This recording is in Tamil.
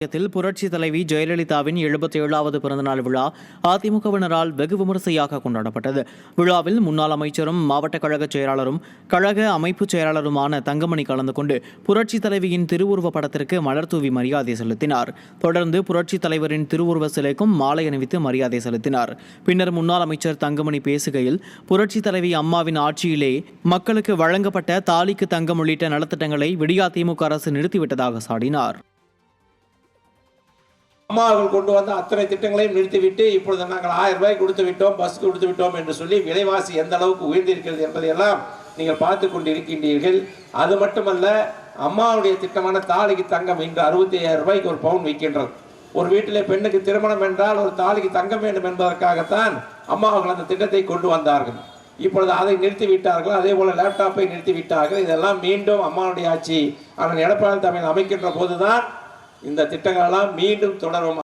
தமிழகத்தில் புரட்சி தலைவி ஜெயலலிதாவின் எழுபத்தி ஏழாவது பிறந்தநாள் விழா அதிமுகவினரால் வெகு விமரிசையாக கொண்டாடப்பட்டது. விழாவில் முன்னாள் அமைச்சரும் மாவட்ட கழக செயலாளரும் கழக அமைப்பு செயலாளருமான தங்கமணி கலந்து கொண்டு புரட்சி தலைவியின் திருவுருவ படத்திற்கு மலர் தூவி மரியாதை செலுத்தினார். தொடர்ந்து புரட்சி தலைவரின் திருவுருவ சிலைக்கும் மாலை அணிவித்து மரியாதை செலுத்தினார். பின்னர் முன்னாள் அமைச்சர் தங்கமணி பேசுகையில் புரட்சி தலைவி அம்மாவின் ஆட்சியிலே மக்களுக்கு வழங்கப்பட்ட தாலிக்கு தங்கம் உள்ளிட்ட நலத்திட்டங்களை விடியா திமுக அரசு நிறுத்திவிட்டதாக சாடினார். அம்மா அவர்கள் கொண்டு வந்த அத்தனை திட்டங்களையும் நிறுத்திவிட்டு இப்பொழுது நாங்கள் ஆயிரம் ரூபாய் கொடுத்து விட்டோம் பஸ் கொடுத்து விட்டோம் என்று சொல்லி விலைவாசி எந்த அளவுக்கு உயர்ந்திருக்கிறது என்பதையெல்லாம் நீங்கள் பார்த்து கொண்டிருக்கின்றீர்கள். அது மட்டுமல்ல அம்மாவுடைய திட்டமான தாலிக்கு தங்கம் இன்று அறுபத்தி ஐயாயிரம் ரூபாய்க்கு ஒரு பவுன் விற்கின்றது ஒரு வீட்டிலே பெண்ணுக்கு திருமணம் என்றால் ஒரு தாலிக்கு தங்கம் வேண்டும் என்பதற்காகத்தான் அம்மா அவர்கள் அந்த திட்டத்தை கொண்டு வந்தார்கள். இப்பொழுது அதை நிறுத்தி விட்டார்கள் அதே போல லேப்டாப்பை நிறுத்தி விட்டார்கள் இதெல்லாம் மீண்டும் அம்மாவுடைய ஆட்சி அண்ணன் எடப்பாடி தமிழ் அமைக்கின்ற போதுதான் இந்த திட்டங்களெல்லாம் மீண்டும் தொடரும்.